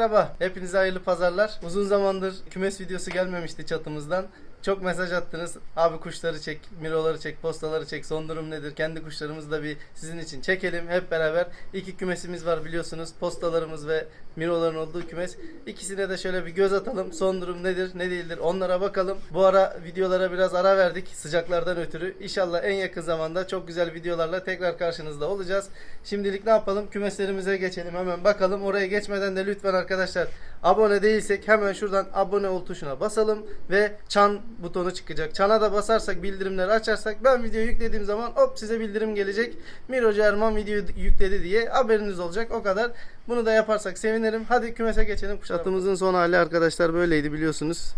merhaba. Hepinize hayırlı pazarlar. Uzun zamandır kümes videosu gelmemişti çatımızdan. Çok mesaj attınız. Abi kuşları çek, miroları çek, postaları çek. Son durum nedir? Kendi kuşlarımızı da bir sizin için çekelim hep beraber. İki kümesimiz var biliyorsunuz. Postalarımız ve miroların olduğu kümes. İkisine de şöyle bir göz atalım. Son durum nedir, ne değildir? Onlara bakalım. Bu ara videolara biraz ara verdik sıcaklardan ötürü. İnşallah en yakın zamanda çok güzel videolarla tekrar karşınızda olacağız. Şimdilik ne yapalım? Kümeslerimize geçelim. Hemen bakalım. Oraya geçmeden de lütfen arkadaşlar abone değilsek hemen şuradan abone ol tuşuna basalım ve çan butonu çıkacak. Çana da basarsak bildirimleri açarsak ben video yüklediğim zaman hop size bildirim gelecek. Mirocu Erman video yükledi diye haberiniz olacak. O kadar. Bunu da yaparsak sevinirim. Hadi kümese geçelim. Çatımızın son hali arkadaşlar böyleydi biliyorsunuz.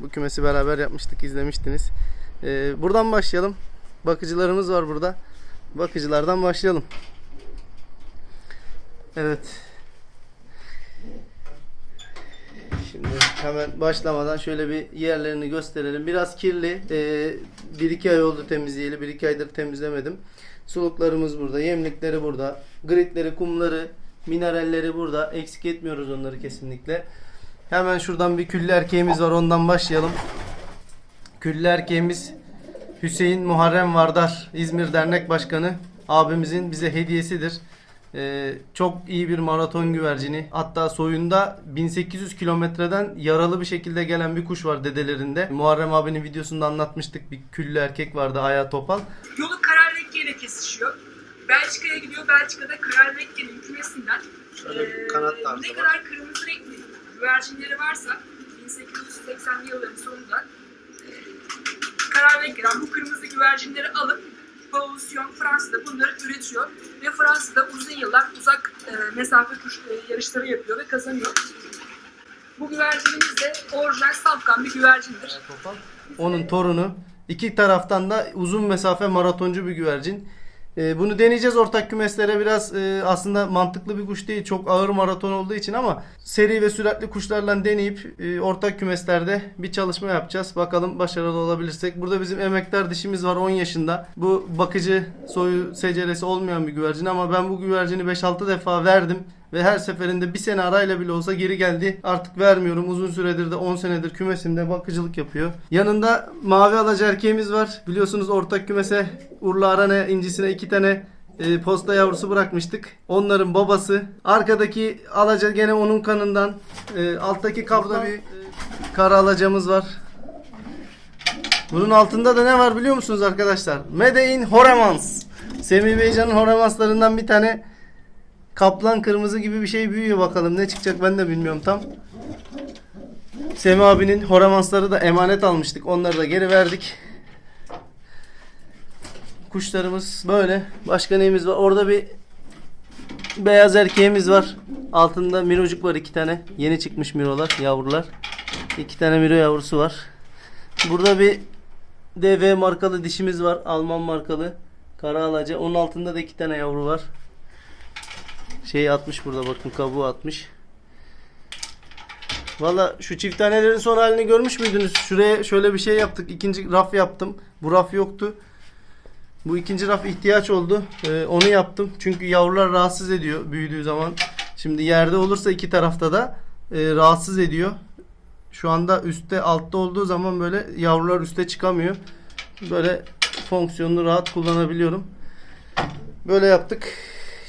Bu kümesi beraber yapmıştık izlemiştiniz. Ee, buradan başlayalım. Bakıcılarımız var burada. Bakıcılardan başlayalım. Evet. Şimdi hemen başlamadan şöyle bir yerlerini gösterelim. Biraz kirli. Ee, bir iki ay oldu temizleyeli. Bir iki aydır temizlemedim. Suluklarımız burada. Yemlikleri burada. Gritleri, kumları, mineralleri burada. Eksik etmiyoruz onları kesinlikle. Hemen şuradan bir küllü erkeğimiz var. Ondan başlayalım. Küllü erkeğimiz Hüseyin Muharrem Vardar İzmir Dernek Başkanı abimizin bize hediyesidir. Ee, çok iyi bir maraton güvercini. Hatta soyunda 1800 kilometreden yaralı bir şekilde gelen bir kuş var dedelerinde. Muharrem abinin videosunda anlatmıştık. Bir küllü erkek vardı ayağı topal. Yolu Kararvekke ile kesişiyor. Belçika'ya gidiyor. Belçika'da Kararvekke'nin kümesinden eee, kanat ne var. kadar kırmızı renkli güvercinleri varsa 1880'li yılların sonunda eee Kararvekke'den bu kırmızı güvercinleri alıp Paulus Fransa'da bunları üretiyor ve Fransa'da uzun yıllar uzak eee, mesafe eee, yarışları yapıyor ve kazanıyor. Bu güvercinimiz de orijinal safkan bir güvercindir. Onun torunu. İki taraftan da uzun mesafe maratoncu bir güvercin. Ee, bunu deneyeceğiz ortak kümeslere biraz e, aslında mantıklı bir kuş değil. Çok ağır maraton olduğu için ama seri ve süratli kuşlarla deneyip e, ortak kümeslerde bir çalışma yapacağız. Bakalım başarılı olabilirsek. Burada bizim emektar dişimiz var 10 yaşında. Bu bakıcı soyu seceresi olmayan bir güvercin ama ben bu güvercini 5-6 defa verdim. Ve her seferinde bir sene arayla bile olsa geri geldi. Artık vermiyorum. Uzun süredir de 10 senedir kümesimde bakıcılık yapıyor. Yanında mavi alaca erkeğimiz var. Biliyorsunuz ortak kümese Urla Arana incisine iki tane e, posta yavrusu bırakmıştık. Onların babası. Arkadaki alaca gene onun kanından. E, alttaki kapta bir e, kara alacamız var. Bunun altında da ne var biliyor musunuz arkadaşlar? Made in Horemans. Semih Beycan'ın Horemanslarından bir tane Kaplan kırmızı gibi bir şey büyüyor bakalım. Ne çıkacak ben de bilmiyorum tam. Semih abinin horemansları da emanet almıştık. Onları da geri verdik. Kuşlarımız böyle. Başka neyimiz var? Orada bir beyaz erkeğimiz var. Altında mirocuk var iki tane. Yeni çıkmış mirolar, yavrular. İki tane miro yavrusu var. Burada bir DV markalı dişimiz var. Alman markalı. Kara alaca. Onun altında da iki tane yavru var. Şeyi atmış burada bakın kabuğu atmış. Valla şu çift tanelerin son halini görmüş müydünüz? Şuraya şöyle bir şey yaptık. İkinci raf yaptım. Bu raf yoktu. Bu ikinci raf ihtiyaç oldu. Ee, onu yaptım. Çünkü yavrular rahatsız ediyor büyüdüğü zaman. Şimdi yerde olursa iki tarafta da e, rahatsız ediyor. Şu anda üstte altta olduğu zaman böyle yavrular üste çıkamıyor. Böyle fonksiyonunu rahat kullanabiliyorum. Böyle yaptık.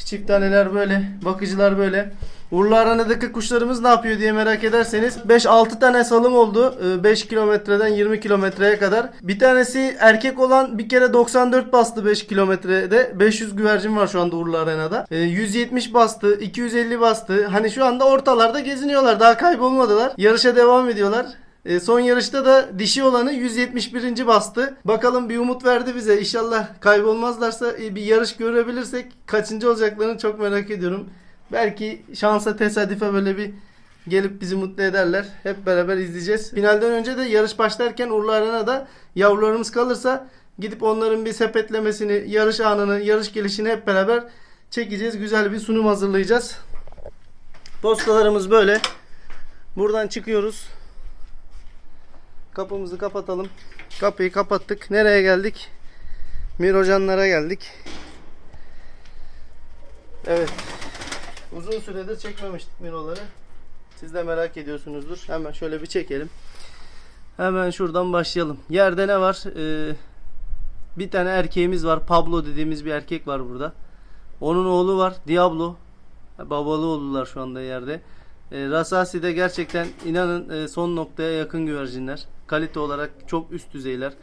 Çift taneler böyle. Bakıcılar böyle. Urla Arana'daki kuşlarımız ne yapıyor diye merak ederseniz 5-6 tane salım oldu. Ee, 5 kilometreden 20 kilometreye kadar. Bir tanesi erkek olan bir kere 94 bastı 5 kilometrede. 500 güvercin var şu anda Urla Arena'da. Ee, 170 bastı, 250 bastı. Hani şu anda ortalarda geziniyorlar. Daha kaybolmadılar. Yarışa devam ediyorlar. E, son yarışta da dişi olanı 171. bastı. Bakalım bir umut verdi bize. İnşallah kaybolmazlarsa e, bir yarış görebilirsek kaçıncı olacaklarını çok merak ediyorum. Belki şansa tesadüfe böyle bir gelip bizi mutlu ederler. Hep beraber izleyeceğiz. Finalden önce de yarış başlarken Urla Arena'da yavrularımız kalırsa gidip onların bir sepetlemesini, yarış anını, yarış gelişini hep beraber çekeceğiz. Güzel bir sunum hazırlayacağız. Postalarımız böyle. Buradan çıkıyoruz. Kapımızı kapatalım. Kapıyı kapattık. Nereye geldik? Mirocanlara geldik. Evet. Uzun süredir çekmemiştik miroları. Siz de merak ediyorsunuzdur. Hemen şöyle bir çekelim. Hemen şuradan başlayalım. Yerde ne var? Ee, bir tane erkeğimiz var. Pablo dediğimiz bir erkek var burada. Onun oğlu var. Diablo. Babalı oldular şu anda yerde. E, Rasasi de gerçekten inanın e, son noktaya yakın güvercinler. Kalite olarak çok üst düzeyler.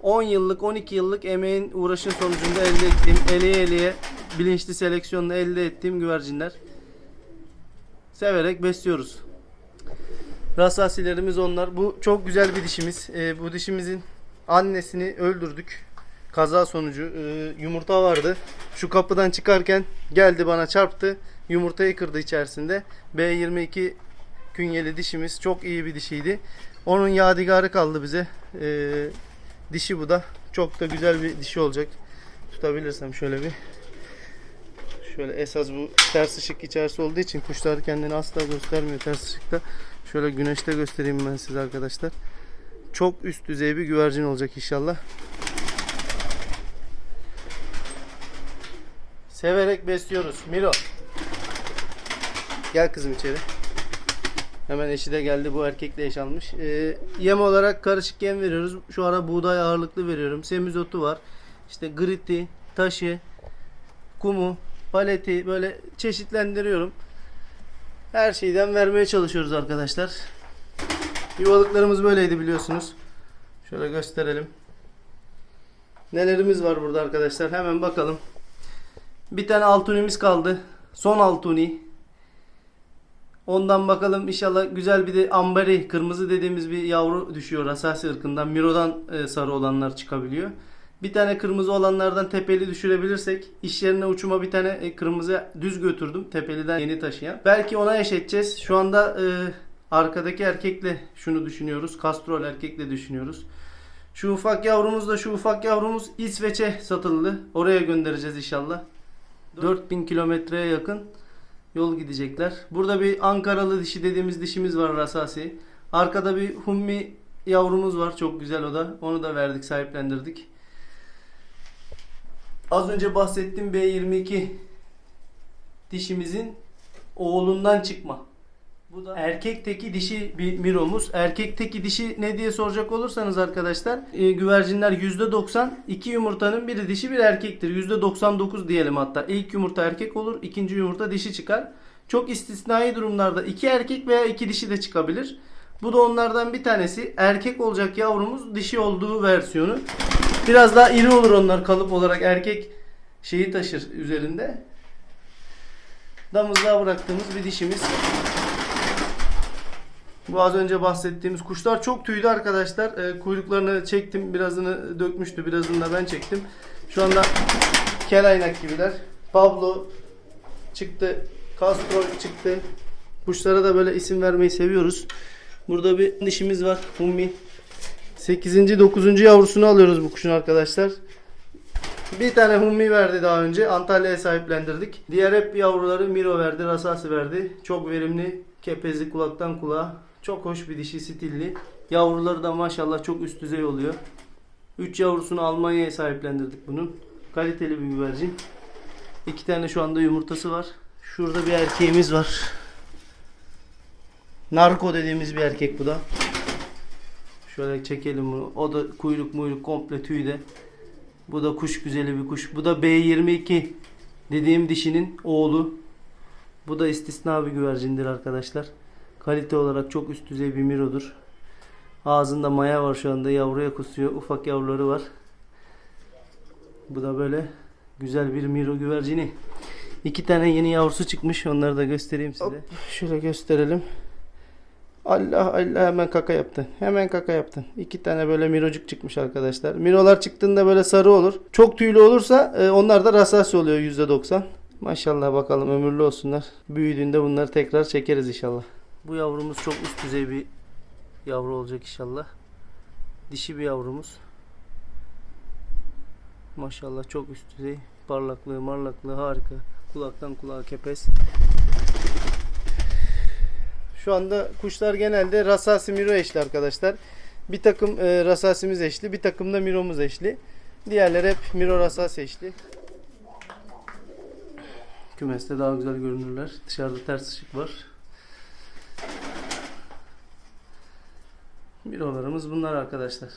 10 yıllık 12 yıllık emeğin uğraşın sonucunda elde ettiğim eleye eleye bilinçli seleksiyonla elde ettiğim güvercinler. Severek besliyoruz. Rasasilerimiz onlar. Bu çok güzel bir dişimiz. E, bu dişimizin annesini öldürdük. Kaza sonucu e, yumurta vardı. Şu kapıdan çıkarken geldi bana çarptı. Yumurtayı kırdı içerisinde. B22 künyeli dişimiz çok iyi bir dişiydi. Onun yadigarı kaldı bize. E, dişi bu da. Çok da güzel bir dişi olacak. Tutabilirsem şöyle bir. Şöyle esas bu ters ışık içerisi olduğu için kuşlar kendini asla göstermiyor ters ışıkta. Şöyle güneşte göstereyim ben size arkadaşlar. Çok üst düzey bir güvercin olacak inşallah. Severek besliyoruz. Miro. Gel kızım içeri. Hemen eşi de geldi. Bu erkekle eş almış. Ee, yem olarak karışık yem veriyoruz. Şu ara buğday ağırlıklı veriyorum. Semizotu var. İşte griti, taşı, kumu, paleti böyle çeşitlendiriyorum. Her şeyden vermeye çalışıyoruz arkadaşlar. Yuvalıklarımız böyleydi biliyorsunuz. Şöyle gösterelim. Nelerimiz var burada arkadaşlar? Hemen bakalım. Bir tane altunimiz kaldı. Son altuni. Ondan bakalım inşallah güzel bir de ambari kırmızı dediğimiz bir yavru düşüyor Asasi ırkından. Miro'dan e, sarı olanlar çıkabiliyor. Bir tane kırmızı olanlardan tepeli düşürebilirsek iş yerine uçuma bir tane e, kırmızı düz götürdüm. Tepeliden yeni taşıyan. Belki ona eş edeceğiz. Şu anda e, arkadaki erkekle şunu düşünüyoruz. Kastrol erkekle düşünüyoruz. Şu ufak yavrumuz da şu ufak yavrumuz İsveç'e satıldı. Oraya göndereceğiz inşallah. 4000 kilometreye yakın yol gidecekler. Burada bir Ankaralı dişi dediğimiz dişimiz var Rasasi. Arkada bir Hummi yavrumuz var. Çok güzel o da. Onu da verdik, sahiplendirdik. Az önce bahsettiğim B22 dişimizin oğlundan çıkma. Bu da erkek teki dişi bir miromuz. Erkek teki dişi ne diye soracak olursanız arkadaşlar e, güvercinler %90 iki yumurtanın biri dişi bir erkektir. %99 diyelim hatta. İlk yumurta erkek olur, ikinci yumurta dişi çıkar. Çok istisnai durumlarda iki erkek veya iki dişi de çıkabilir. Bu da onlardan bir tanesi. Erkek olacak yavrumuz dişi olduğu versiyonu. Biraz daha iri olur onlar kalıp olarak erkek şeyi taşır üzerinde. Damızlığa bıraktığımız bir dişimiz. Bu az önce bahsettiğimiz kuşlar çok tüydü arkadaşlar. E, kuyruklarını çektim. Birazını dökmüştü. Birazını da ben çektim. Şu anda kel aynak gibiler. Pablo çıktı. Castro çıktı. Kuşlara da böyle isim vermeyi seviyoruz. Burada bir dişimiz var. Hummi. 8. 9. yavrusunu alıyoruz bu kuşun arkadaşlar. Bir tane Hummi verdi daha önce. Antalya'ya sahiplendirdik. Diğer hep yavruları Miro verdi, Rasasi verdi. Çok verimli, kepezli kulaktan kulağa. Çok hoş bir dişi, stilli. Yavruları da maşallah çok üst düzey oluyor. 3 yavrusunu Almanya'ya sahiplendirdik bunun. Kaliteli bir güvercin. İki tane şu anda yumurtası var. Şurada bir erkeğimiz var. Narko dediğimiz bir erkek bu da. Şöyle çekelim bunu. O da kuyruk muyruk komple tüyde. Bu da kuş güzeli bir kuş. Bu da B22 dediğim dişinin oğlu. Bu da istisna bir güvercindir arkadaşlar. Kalite olarak çok üst düzey bir mirodur. Ağzında maya var şu anda. Yavruya kusuyor. Ufak yavruları var. Bu da böyle güzel bir miro güvercini. İki tane yeni yavrusu çıkmış. Onları da göstereyim size. şöyle gösterelim. Allah Allah hemen kaka yaptın. Hemen kaka yaptın. İki tane böyle mirocuk çıkmış arkadaşlar. Mirolar çıktığında böyle sarı olur. Çok tüylü olursa e, onlar da rasasi oluyor %90. Maşallah bakalım ömürlü olsunlar. Büyüdüğünde bunları tekrar çekeriz inşallah. Bu yavrumuz çok üst düzey bir yavru olacak inşallah. Dişi bir yavrumuz. Maşallah çok üst düzey. Parlaklığı, marlaklığı harika. Kulaktan kulağa kepez. Şu anda kuşlar genelde Rasasi Miro eşli arkadaşlar. Bir takım e, Rasasimiz eşli, bir takım da Miro'muz eşli. Diğerleri hep Miro Rasasi eşli. Kümeste daha güzel görünürler. Dışarıda ters ışık var. Mirolarımız bunlar arkadaşlar.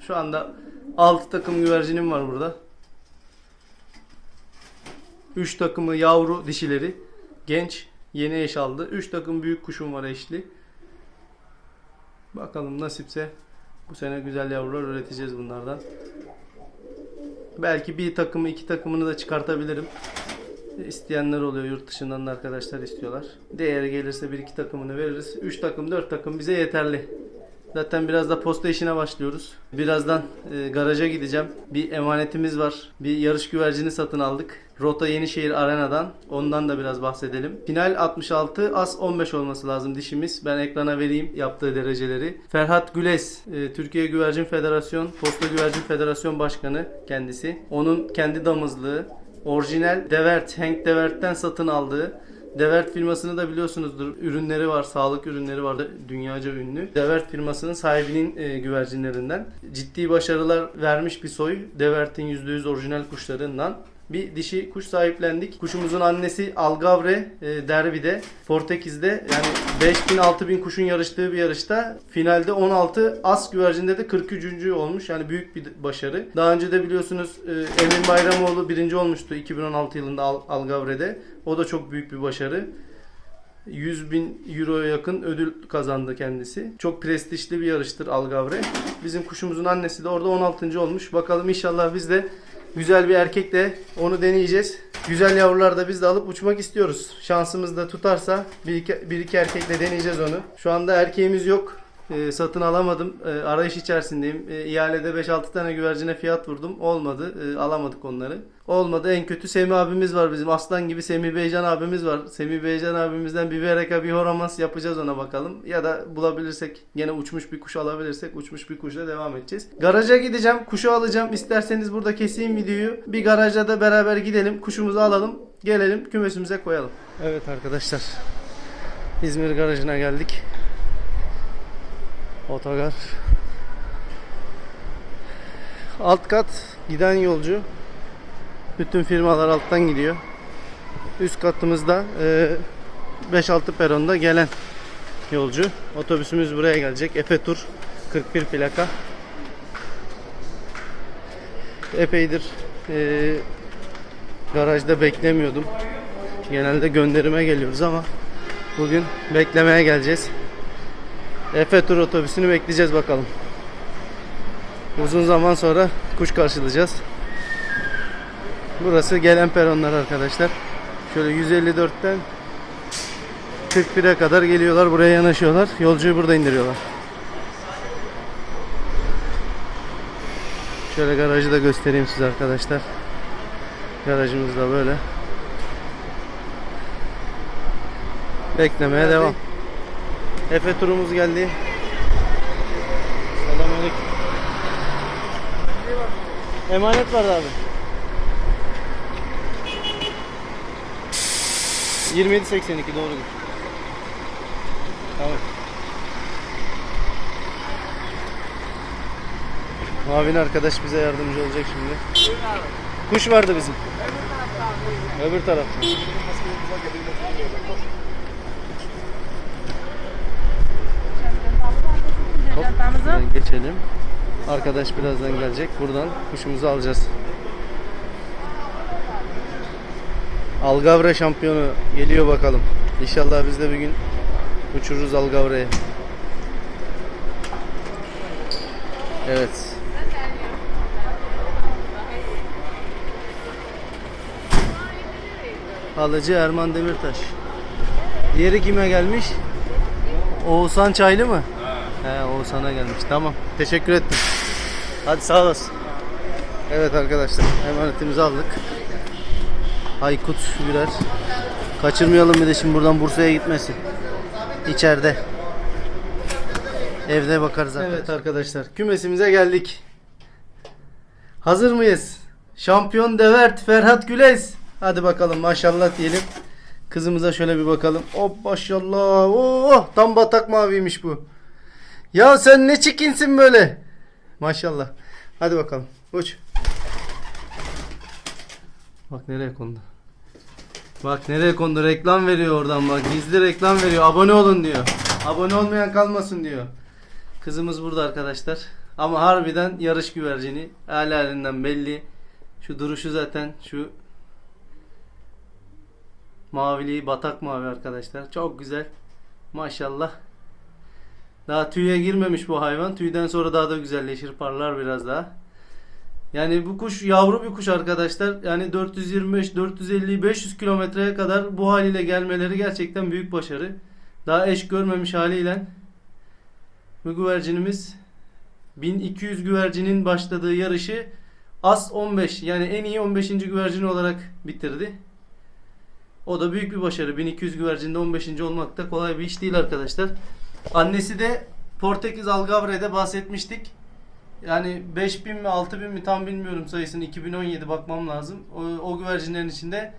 Şu anda 6 takım güvercinim var burada. 3 takımı yavru dişileri. Genç. Yeni eş aldı. 3 takım büyük kuşum var eşli. Bakalım nasipse bu sene güzel yavrular üreteceğiz bunlardan. Belki bir takımı iki takımını da çıkartabilirim. İsteyenler oluyor yurt dışından da arkadaşlar istiyorlar. Değeri gelirse bir iki takımını veririz. 3 takım 4 takım bize yeterli. Zaten biraz da posta işine başlıyoruz. Birazdan e, garaja gideceğim. Bir emanetimiz var. Bir yarış güvercini satın aldık. Rota Yenişehir Arena'dan. Ondan da biraz bahsedelim. Final 66, as 15 olması lazım dişimiz. Ben ekrana vereyim yaptığı dereceleri. Ferhat Güles, e, Türkiye Güvercin Federasyon, Posta Güvercin Federasyon Başkanı kendisi. Onun kendi damızlığı. Orijinal Devert, Hank Devert'ten satın aldığı Devert firmasını da biliyorsunuzdur. Ürünleri var, sağlık ürünleri var da dünyaca ünlü. Devert firmasının sahibinin e, güvercinlerinden. Ciddi başarılar vermiş bir soy. Devert'in %100 orijinal kuşlarından. Bir dişi kuş sahiplendik. Kuşumuzun annesi Algavre e, derbide Portekiz'de yani 5000 6000 kuşun yarıştığı bir yarışta finalde 16 as güvercinde de 43. olmuş. Yani büyük bir başarı. Daha önce de biliyorsunuz e, Emin Bayramoğlu birinci olmuştu 2016 yılında Al- Algavre'de. O da çok büyük bir başarı. 100 bin euroya yakın ödül kazandı kendisi. Çok prestijli bir yarıştır Algavre. Bizim kuşumuzun annesi de orada 16. olmuş. Bakalım inşallah biz de güzel bir erkekle onu deneyeceğiz. Güzel yavrular da biz de alıp uçmak istiyoruz. Şansımız da tutarsa bir iki, bir iki erkekle deneyeceğiz onu. Şu anda erkeğimiz yok. Ee, satın alamadım. Ee, arayış içerisindeyim. Ee, ihalede 5-6 tane güvercine fiyat vurdum. Olmadı. Ee, alamadık onları. Olmadı. En kötü Semih abimiz var bizim. Aslan gibi Semih Beycan abimiz var. Semih Beycan abimizden bir vereka bir horamas yapacağız ona bakalım. Ya da bulabilirsek gene uçmuş bir kuş alabilirsek uçmuş bir kuşla devam edeceğiz. Garaja gideceğim. Kuşu alacağım. İsterseniz burada keseyim videoyu. Bir garaja da beraber gidelim. Kuşumuzu alalım. Gelelim kümesimize koyalım. Evet arkadaşlar. İzmir garajına geldik. Otogar. Alt kat giden yolcu. Bütün firmalar alttan gidiyor. Üst katımızda e, 5-6 peronda gelen yolcu. Otobüsümüz buraya gelecek. Efe Tur 41 plaka. Epeydir e, garajda beklemiyordum. Genelde gönderime geliyoruz ama bugün beklemeye geleceğiz. Efe Tur otobüsünü bekleyeceğiz bakalım. Uzun zaman sonra kuş karşılayacağız. Burası gelen peronlar arkadaşlar. Şöyle 154'ten 41'e kadar geliyorlar. Buraya yanaşıyorlar. Yolcuyu burada indiriyorlar. Şöyle garajı da göstereyim size arkadaşlar. Garajımız da böyle. Beklemeye devam. Efe turumuz geldi. Selamünaleyküm. Emanet vardı abi. 2782 doğrudur. Tamam. Mavin arkadaş bize yardımcı olacak şimdi. Kuş vardı bizim. Öbür tarafta. Hop, şuradan geçelim. Arkadaş birazdan gelecek. Buradan kuşumuzu alacağız. Algavre şampiyonu geliyor bakalım. İnşallah biz de bir gün uçururuz Algavre'yi. Evet. Halıcı Erman Demirtaş. Diğeri kime gelmiş? Oğuzhan Çaylı mı? He Oğuzhan'a gelmiş. Tamam. Teşekkür ettim. Hadi sağ olasın. Evet arkadaşlar emanetimizi aldık. Aykut Güler. Kaçırmayalım bir de şimdi buradan Bursa'ya gitmesin. İçeride. Evde bakarız arkadaşlar. Evet arkadaşlar kümesimize geldik. Hazır mıyız? Şampiyon Devert Ferhat Güles. Hadi bakalım maşallah diyelim. Kızımıza şöyle bir bakalım. Hop maşallah. Oh, tam batak maviymiş bu. Ya sen ne çikinsin böyle. Maşallah. Hadi bakalım. Uç. Bak nereye kondu. Bak nereye kondu. Reklam veriyor oradan bak. Gizli reklam veriyor. Abone olun diyor. Abone olmayan kalmasın diyor. Kızımız burada arkadaşlar. Ama harbiden yarış güvercini. Hali halinden belli. Şu duruşu zaten şu maviliği batak mavi arkadaşlar. Çok güzel. Maşallah. Daha tüye girmemiş bu hayvan. Tüyden sonra daha da güzelleşir, parlar biraz daha. Yani bu kuş yavru bir kuş arkadaşlar. Yani 425, 450, 500 kilometreye kadar bu haliyle gelmeleri gerçekten büyük başarı. Daha eş görmemiş haliyle bu güvercinimiz 1200 güvercinin başladığı yarışı As 15 yani en iyi 15. güvercin olarak bitirdi. O da büyük bir başarı. 1200 güvercinde 15. olmak da kolay bir iş değil arkadaşlar. Annesi de Portekiz Algavre'de bahsetmiştik. Yani 5000 mi 6000 mi tam bilmiyorum sayısını 2017 bakmam lazım. O, o güvercinlerin içinde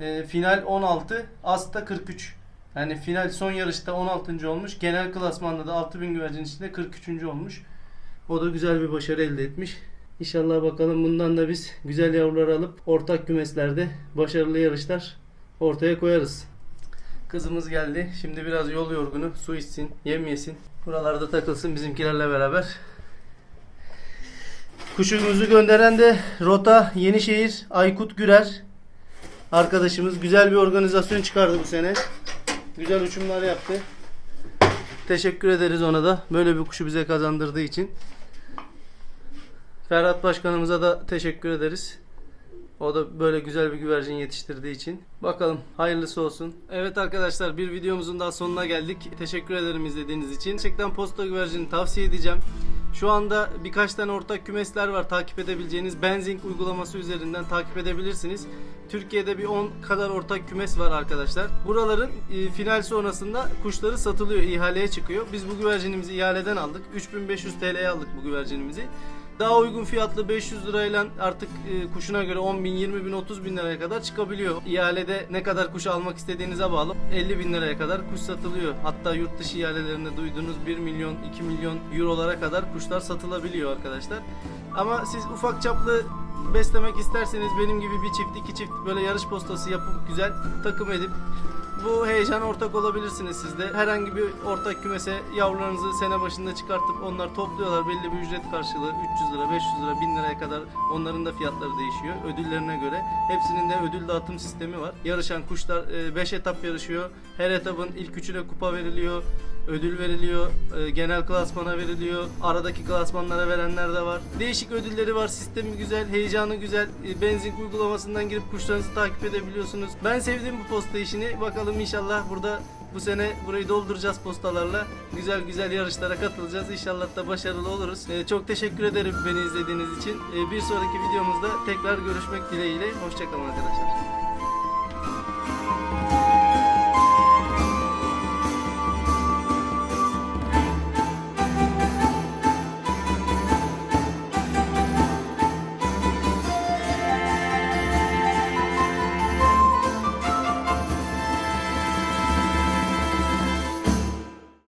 e, final 16, As'ta 43. Yani final son yarışta 16. olmuş. Genel klasmanda da 6000 güvercin içinde 43. olmuş. O da güzel bir başarı elde etmiş. İnşallah bakalım bundan da biz güzel yavrular alıp ortak kümeslerde başarılı yarışlar ortaya koyarız. Kızımız geldi. Şimdi biraz yol yorgunu. Su içsin, yem yesin. Buralarda takılsın bizimkilerle beraber. Kuşumuzu gönderen de Rota Yenişehir Aykut Gürer arkadaşımız güzel bir organizasyon çıkardı bu sene. Güzel uçumlar yaptı. Teşekkür ederiz ona da böyle bir kuşu bize kazandırdığı için. Ferhat Başkanımıza da teşekkür ederiz. O da böyle güzel bir güvercin yetiştirdiği için. Bakalım hayırlısı olsun. Evet arkadaşlar bir videomuzun daha sonuna geldik. Teşekkür ederim izlediğiniz için. Gerçekten posta güvercini tavsiye edeceğim. Şu anda birkaç tane ortak kümesler var takip edebileceğiniz. Benzing uygulaması üzerinden takip edebilirsiniz. Türkiye'de bir 10 kadar ortak kümes var arkadaşlar. Buraların e, final sonrasında kuşları satılıyor, ihaleye çıkıyor. Biz bu güvercinimizi ihaleden aldık. 3500 TL'ye aldık bu güvercinimizi. Daha uygun fiyatlı 500 lirayla artık e, kuşuna göre 10 bin, 20 bin, 30 bin liraya kadar çıkabiliyor. İhalede ne kadar kuş almak istediğinize bağlı 50 bin liraya kadar kuş satılıyor. Hatta yurt dışı ihalelerinde duyduğunuz 1 milyon, 2 milyon eurolara kadar kuşlar satılabiliyor arkadaşlar. Ama siz ufak çaplı beslemek isterseniz benim gibi bir çift, iki çift böyle yarış postası yapıp güzel takım edip bu heyecan ortak olabilirsiniz siz de. Herhangi bir ortak kümese yavrularınızı sene başında çıkartıp onlar topluyorlar. Belli bir ücret karşılığı 300 lira, 500 lira, 1000 liraya kadar onların da fiyatları değişiyor. Ödüllerine göre. Hepsinin de ödül dağıtım sistemi var. Yarışan kuşlar 5 etap yarışıyor. Her etapın ilk üçüne kupa veriliyor. Ödül veriliyor. e, Genel klasmana veriliyor. Aradaki klasmanlara verenler de var. Değişik ödülleri var. Sistemi güzel, heyecanı güzel. E, Benzin uygulamasından girip kuşlarınızı takip edebiliyorsunuz. Ben sevdim bu posta işini. Bakalım inşallah burada bu sene burayı dolduracağız postalarla. Güzel güzel yarışlara katılacağız. İnşallah da başarılı oluruz. E, çok teşekkür ederim beni izlediğiniz için. Bir sonraki videomuzda tekrar görüşmek dileğiyle. Hoşçakalın arkadaşlar.